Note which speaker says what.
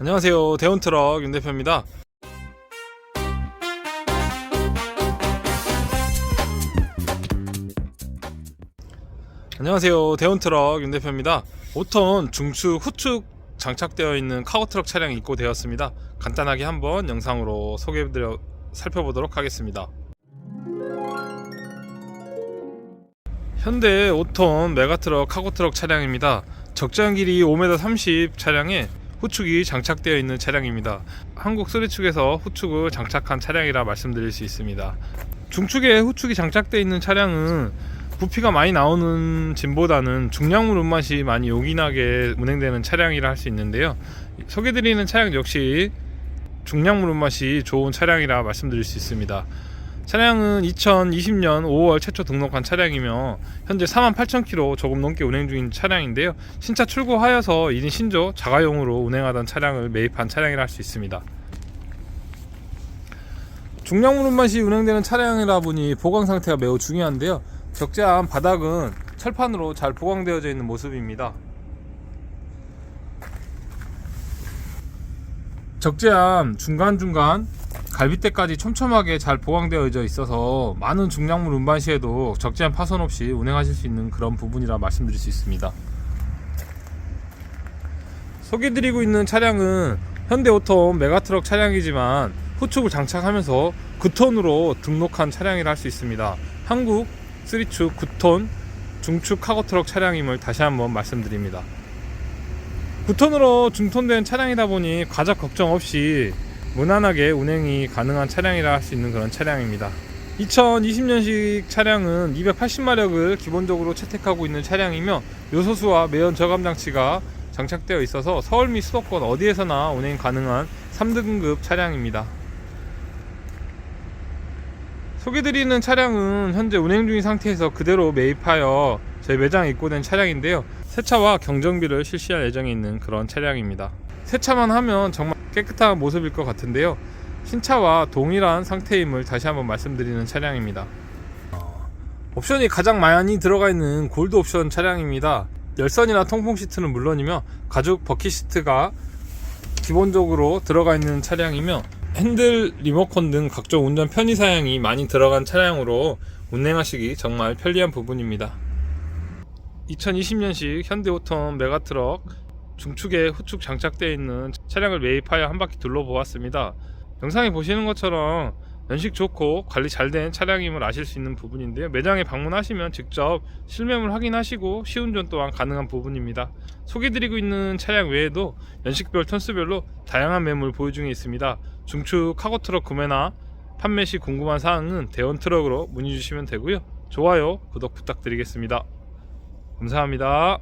Speaker 1: 안녕하세요. 대원트럭 윤 대표입니다. 안녕하세요. 대원트럭 윤 대표입니다. 5톤 중축 후축 장착되어 있는 카고트럭 차량이 입고되었습니다. 간단하게 한번 영상으로 소개해드려 살펴보도록 하겠습니다. 현대 5톤 메가트럭 카고트럭 차량입니다. 적정 길이 5m 30 차량에 후축이 장착되어 있는 차량입니다. 한국 쓰리축에서 후축을 장착한 차량이라 말씀드릴 수 있습니다. 중축에 후축이 장착되어 있는 차량은 부피가 많이 나오는 짐보다는 중량물 운맛이 많이 요긴하게 운행되는 차량이라 할 수 있는데요. 소개드리는 차량 역시 중량물 운맛이 좋은 차량이라 말씀드릴 수 있습니다. 차량은 2020년 5월 최초 등록한 차량이며 현재 48,000km 조금 넘게 운행 중인 차량인데요. 신차 출고하여서 1인 신조 자가용으로 운행하던 차량을 매입한 차량이라 할 수 있습니다. 중량물 운맛이 운행되는 차량이라 보니 보강 상태가 매우 중요한데요. 적재함 바닥은 철판으로 잘 보강되어져 있는 모습입니다. 적재함 중간중간 갈빗대까지 촘촘하게 잘 보강되어져 있어서 많은 중량물 운반 시에도 적재함 파손 없이 운행하실 수 있는 그런 부분이라 말씀드릴 수 있습니다. 소개드리고 있는 차량은 현대 오톤 메가트럭 차량이지만 후축을 장착하면서 9톤으로 등록한 차량이라 할 수 있습니다. 한국 3축 9톤 중축 카고트럭 차량임을 다시 한번 말씀드립니다. 9톤으로 중톤된 차량이다 보니 과적 걱정 없이 무난하게 운행이 가능한 차량이라 할 수 있는 그런 차량입니다. 2020년식 차량은 280마력을 기본적으로 채택하고 있는 차량이며 요소수와 매연 저감 장치가 장착되어 있어서 서울 및 수도권 어디에서나 운행 가능한 3등급 차량입니다. 소개드리는 차량은 현재 운행 중인 상태에서 그대로 매입하여 저희 매장에 입고된 차량인데요. 세차와 경정비를 실시할 예정에 있는 그런 차량입니다. 세차만 하면 정말 깨끗한 모습일 것 같은데요. 신차와 동일한 상태임을 다시 한번 말씀드리는 차량입니다. 옵션이 가장 많이 들어가 있는 골드 옵션 차량입니다. 열선이나 통풍 시트는 물론이며 가죽 버킷 시트가 기본적으로 들어가 있는 차량이며 핸들 리모컨 등 각종 운전 편의 사양이 많이 들어간 차량으로 운행하시기 정말 편리한 부분입니다. 2020년식 현대 오톤 메가트럭 중축에 후축 장착되어 있는 차량을 매입하여 한 바퀴 둘러보았습니다. 영상에 보시는 것처럼 연식 좋고 관리 잘 된 차량임을 아실 수 있는 부분인데요. 매장에 방문하시면 직접 실매물 확인하시고 시운전 또한 가능한 부분입니다. 소개드리고 있는 차량 외에도 연식별 톤수별로 다양한 매물 보유 중에 있습니다. 중축 카고트럭 구매나 판매 시 궁금한 사항은 대원트럭으로 문의 주시면 되고요. 좋아요, 구독 부탁드리겠습니다. 감사합니다.